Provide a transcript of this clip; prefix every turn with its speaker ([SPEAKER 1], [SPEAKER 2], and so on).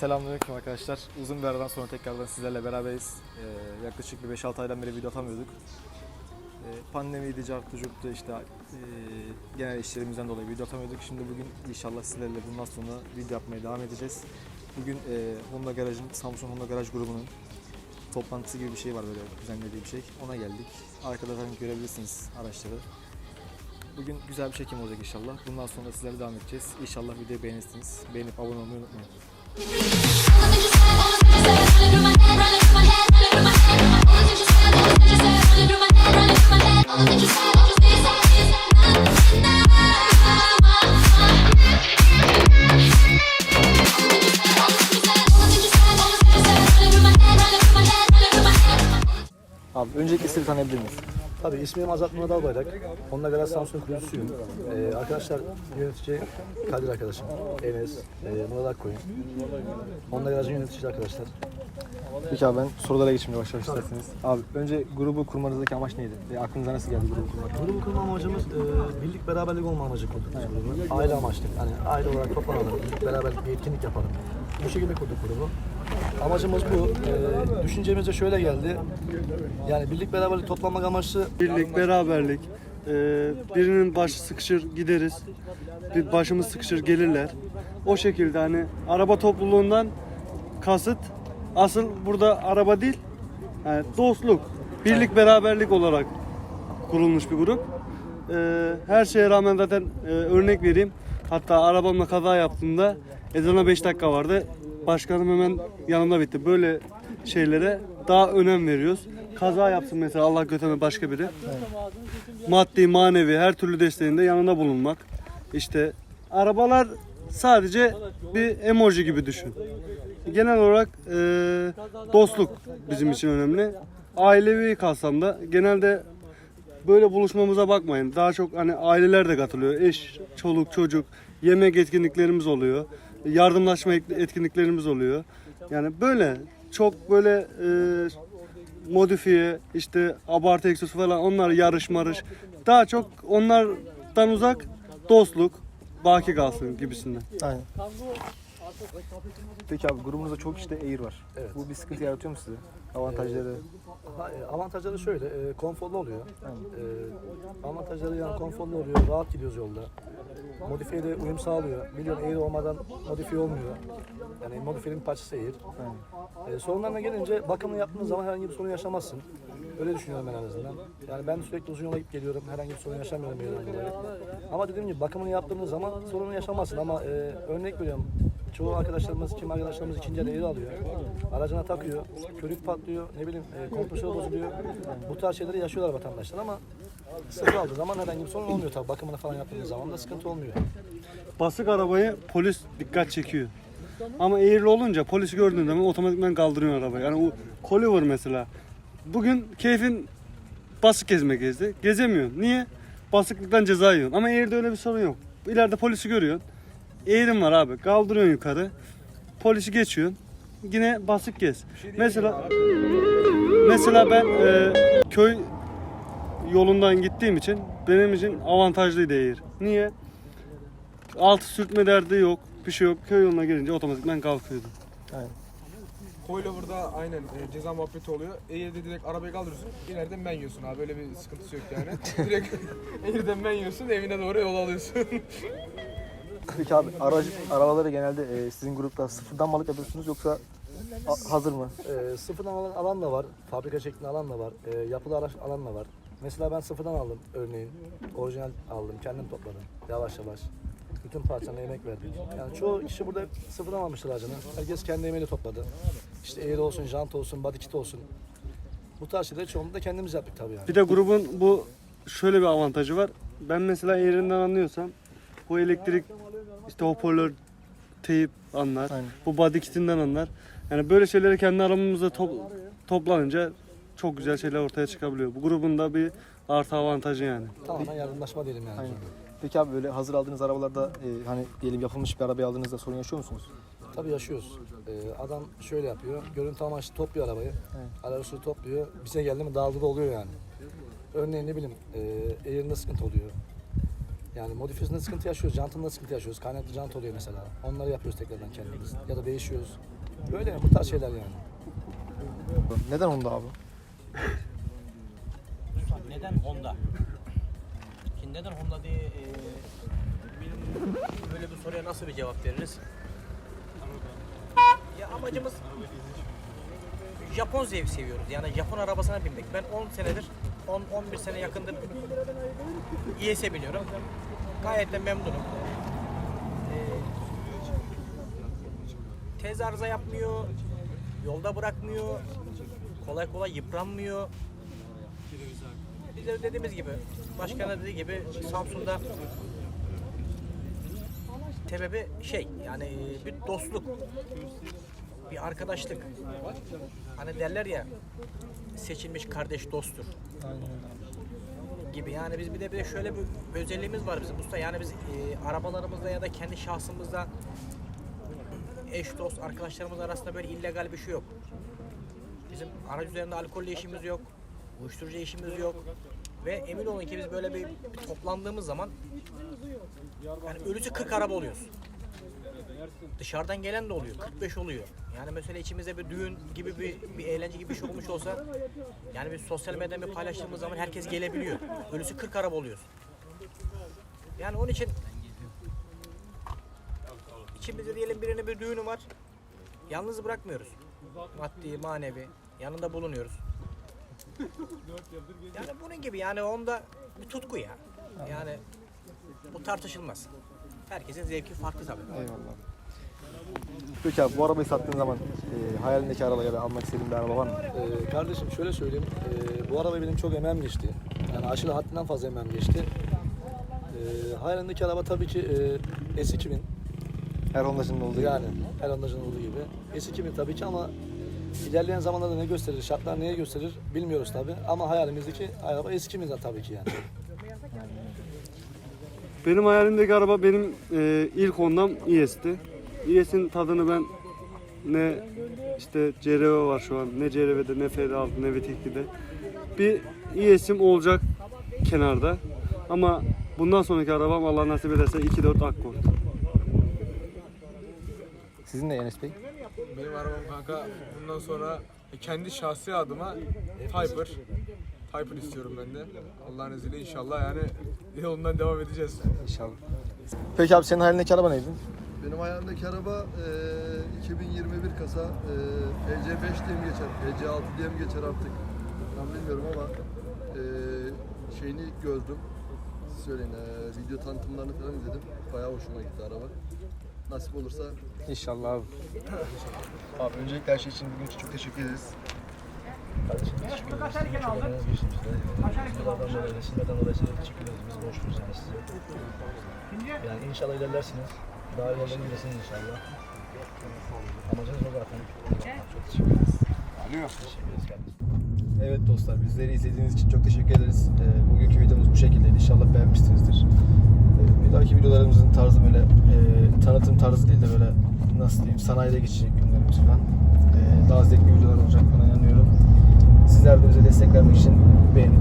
[SPEAKER 1] Selamünaleyküm arkadaşlar. Uzun bir aradan sonra tekrardan sizlerle beraberiz. Ee, yaklaşık bir 5-6 aydan beri video atamıyorduk. Ee, pandemiydi, cartı, curttu işte ee, genel işlerimizden dolayı video atamıyorduk. Şimdi bugün inşallah sizlerle bundan sonra video yapmaya devam edeceğiz. Bugün ee, Honda Garaj'ın, Samsung Honda Garaj grubunun toplantısı gibi bir şey var böyle düzenlediği bir şey. Ona geldik. Arkada zaten görebilirsiniz araçları. Bugün güzel bir çekim olacak inşallah. Bundan sonra sizlerle devam edeceğiz. İnşallah videoyu beğenirsiniz. Beğenip abone olmayı unutmayın. Abi öncelikle sizi tanıyabilir miyiz?
[SPEAKER 2] Tabii ismim Azat Murat Albayrak. Honda Garaj Samsun kurucusuyum. Ee, arkadaşlar yönetici Kadir arkadaşım. Enes, e, Murat Akkoyun. Honda Garaj'ın yöneticisi arkadaşlar.
[SPEAKER 1] Peki abi ben sorulara geçmeye başlamak isterseniz. Abi önce grubu kurmanızdaki amaç neydi? E, aklınıza nasıl geldi grubu kurmak?
[SPEAKER 2] Grubu kurma amacımız e, birlik beraberlik olma amacı kurduk biz grubu. Aile amaçlı. Hani aile olarak toplanalım, birlik beraberlik bir etkinlik yapalım. Bu şekilde kurduk grubu. Amacımız bu. E, düşüncemize şöyle geldi. Yani birlik beraberlik toplanmak amaçlı
[SPEAKER 3] Birlik, beraberlik. Ee, birinin başı sıkışır gideriz. Bir başımız sıkışır gelirler. O şekilde hani araba topluluğundan kasıt asıl burada araba değil. Yani dostluk, birlik, beraberlik olarak kurulmuş bir grup. Ee, her şeye rağmen zaten e, örnek vereyim. Hatta arabamla kaza yaptığımda ezana 5 dakika vardı. Başkanım hemen yanımda bitti. Böyle şeylere daha önem veriyoruz. Kaza yapsın mesela Allah götürme başka biri. Maddi, manevi her türlü desteğinde yanında bulunmak. İşte arabalar sadece bir emoji gibi düşün. Genel olarak e, dostluk bizim için önemli. Ailevi kalsam da genelde böyle buluşmamıza bakmayın. Daha çok hani aileler de katılıyor. Eş, çoluk, çocuk, yemek etkinliklerimiz oluyor. Yardımlaşma et- etkinliklerimiz oluyor. Yani böyle çok böyle e, modifiye, işte abartı egzoz falan onlar yarış marış. Daha çok onlardan uzak dostluk, baki kalsın gibisinden.
[SPEAKER 1] Aynen. Peki abi grubunuzda çok işte Air var.
[SPEAKER 2] Evet.
[SPEAKER 1] Bu bir sıkıntı yaratıyor mu size? Avantajları?
[SPEAKER 2] Ha, e, Avantajları şöyle, e, konforlu oluyor. E, avantajları yani konforlu oluyor, rahat gidiyoruz yolda. Modifiye de uyum sağlıyor. Biliyorsun Air olmadan modifiye olmuyor. Yani modifiyenin parçası Air. E, sorunlarına gelince bakımını yaptığınız zaman herhangi bir sorun yaşamazsın. Öyle düşünüyorum ben en azından. Yani ben sürekli uzun yola gidip geliyorum. Herhangi bir sorun yaşamıyorum. Ama dediğim gibi bakımını yaptığınız zaman sorunu yaşamazsın. Ama e, örnek veriyorum. Çoğu arkadaşlarımız, kim arkadaşlarımız ikinci Air alıyor. Aracına takıyor. Körük patlıyor. Ne bileyim e, kompresör bozuluyor. Bu tarz şeyleri yaşıyorlar vatandaşlar ama sıfır aldığı zaman herhangi bir sorun olmuyor tabii. Bakımını falan yaptığınız zaman da sıkıntı olmuyor.
[SPEAKER 3] Basık arabayı polis dikkat çekiyor. Ama eğrili olunca polisi gördüğün zaman otomatikman kaldırıyor arabayı. Yani o Oliver mesela. Bugün keyfin basık gezmek gezdi. Gezemiyor. Niye? Basıklıktan ceza yiyorsun. Ama eğride öyle bir sorun yok. İleride polisi görüyorsun. Eğrim var abi. Kaldırıyorsun yukarı. Polisi geçiyorsun. Yine basık gez. Mesela mesela ben e, köy yolundan gittiğim için benim için avantajlıydı eğir. Niye? Altı sürtme derdi yok. Bir şey yok. Köy yoluna gelince otomatikman kalkıyordum.
[SPEAKER 4] Coilover'da aynen e, ceza muhabbeti oluyor. Eğirde direkt arabayı kaldırıyorsun. İleriden ben yiyorsun abi. Öyle bir sıkıntısı yok yani. direkt Eğirden ben yiyorsun. Evine doğru yol alıyorsun.
[SPEAKER 1] Peki abi aracı, arabaları genelde e, sizin grupta sıfırdan mı alıp yapıyorsunuz yoksa a- hazır mı?
[SPEAKER 2] E, sıfırdan alan, alan da var. Fabrika şeklinde alan da var. E, yapılı araç alan da var. Mesela ben sıfırdan aldım örneğin. Orijinal aldım. Kendim topladım. Yavaş yavaş. Bütün parçalarına emek verdik. Yani çoğu kişi burada hep sıfırdan almıştır aracını. Herkes kendi emeğiyle topladı. İşte eğri olsun, jant olsun, body kit olsun. Bu tarz şeyleri çoğunlukla da kendimiz yaptık tabii yani.
[SPEAKER 3] Bir de grubun bu şöyle bir avantajı var. Ben mesela eğrinden anlıyorsam bu elektrik işte hoparlör teyip anlar.
[SPEAKER 1] Aynen.
[SPEAKER 3] Bu body kitinden anlar. Yani böyle şeyleri kendi aramızda top, toplanınca çok güzel şeyler ortaya çıkabiliyor. Bu grubun da bir artı avantajı yani.
[SPEAKER 2] Tamamen yardımlaşma diyelim yani.
[SPEAKER 1] Aynen. Peki abi böyle hazır aldığınız arabalarda e, hani diyelim yapılmış bir arabayı aldığınızda sorun yaşıyor musunuz?
[SPEAKER 2] Tabii yaşıyoruz. Ee, adam şöyle yapıyor. Görüntü amaçlı topluyor arabayı. Arabasını topluyor. Bize geldi mi dağıldı da oluyor yani. Örneğin ne bileyim e, sıkıntı oluyor. Yani modifiyesinde sıkıntı yaşıyoruz. Jantında sıkıntı yaşıyoruz. Kaynaklı jant oluyor mesela. Onları yapıyoruz tekrardan kendimiz. Ya da değişiyoruz. Böyle bu tarz şeyler yani.
[SPEAKER 1] Neden Honda abi?
[SPEAKER 5] Neden Honda? Şimdi neden Honda diye e, böyle bir soruya nasıl bir cevap veririz? Ya amacımız Japon zevk seviyoruz. Yani Japon arabasına binmek. Ben 10 senedir, 10-11 sene yakındır İES'e biniyorum. Gayet de memnunum. Ee, tez arıza yapmıyor, yolda bırakmıyor, kolay kolay yıpranmıyor. Biz de dediğimiz gibi, başkanın dediği gibi Samsun'da sebebi şey yani bir dostluk, bir arkadaşlık. Hani derler ya seçilmiş kardeş dosttur gibi. Yani biz bir de bir de şöyle bir özelliğimiz var bizim usta. Yani biz e, arabalarımızda ya da kendi şahsımızda eş dost arkadaşlarımız arasında böyle illegal bir şey yok. Bizim araç üzerinde alkollü işimiz yok. Uyuşturucu işimiz yok. Ve emin olun ki biz böyle bir toplandığımız zaman yani ölüsü 40 araba oluyoruz. Dışarıdan gelen de oluyor. 45 oluyor. Yani mesela içimizde bir düğün gibi bir, bir eğlence gibi bir şey olmuş olsa yani biz sosyal medyadan bir paylaştığımız zaman herkes gelebiliyor. Ölüsü 40 araba oluyoruz. Yani onun için içimizde diyelim birinin bir düğünü var. Yalnız bırakmıyoruz. Maddi, manevi. Yanında bulunuyoruz. Yani bunun gibi yani onda bir tutku ya. Yani bu tartışılmaz. Herkesin zevki farklı tabii.
[SPEAKER 1] Eyvallah. Peki abi bu arabayı sattığın zaman e, hayalindeki araba ya da almak istediğin bir araba var mı?
[SPEAKER 2] Ee, kardeşim şöyle söyleyeyim. Ee, bu araba benim çok emeğim geçti. Yani aşırı haddinden fazla emeğim geçti. Ee, hayalimdeki araba tabii ki e, S2000.
[SPEAKER 1] Her Honda'cının olduğu gibi.
[SPEAKER 2] Yani her andacın olduğu gibi. S2000 tabii ki ama ilerleyen zamanlarda ne gösterir, şartlar neye gösterir bilmiyoruz tabii. Ama hayalimizdeki araba S2000 tabii ki yani.
[SPEAKER 3] Benim hayalimdeki araba benim e, ilk Honda'm İES'ti. İES'in tadını ben ne işte CRV var şu an, ne CRV'de, ne FR6, ne V8'de. Bir İES'im olacak kenarda. Ama bundan sonraki arabam Allah nasip ederse 2.4 Accord.
[SPEAKER 1] Sizin de Enes Bey.
[SPEAKER 4] Benim arabam kanka bundan sonra kendi şahsi adıma Typer. Typer istiyorum ben de. Allah'ın izniyle inşallah yani yolundan devam edeceğiz.
[SPEAKER 1] İnşallah. Peki abi senin hayalindeki araba neydi?
[SPEAKER 6] Benim hayalimdeki araba e, 2021 kasa e, EC5 diye mi geçer, EC6 diye mi geçer artık tam bilmiyorum ama e, şeyini gördüm. Siz söyleyin, e, video tanıtımlarını falan izledim. Bayağı hoşuma gitti araba. Nasip olursa
[SPEAKER 1] İnşallah abi. Abi öncelikle her şey için bugün için çok teşekkür ederiz.
[SPEAKER 2] Kardeşim teşekkür ederiz. Çok emeğiniz geçti bizde. Sizlerden dolayı, sizlerden dolayı size teşekkür ederiz. Biz borçluyuz yani size. Yani inşallah ilerlersiniz. Daha ilerlere gidersiniz inşallah. Amacınız o zaten. Çok.
[SPEAKER 1] Evet dostlar bizleri izlediğiniz için çok teşekkür ederiz. Ee, bugünkü videomuz bu şekildeydi. İnşallah beğenmişsinizdir. Ee, bir dahaki videolarımızın tarzı böyle e, tanıtım tarzı değil de böyle nasıl diyeyim sanayide geçecek günlerimiz falan. Ee, daha zevkli videolar olacak bana inanıyorum. Sizler de bize destek vermek için beğenip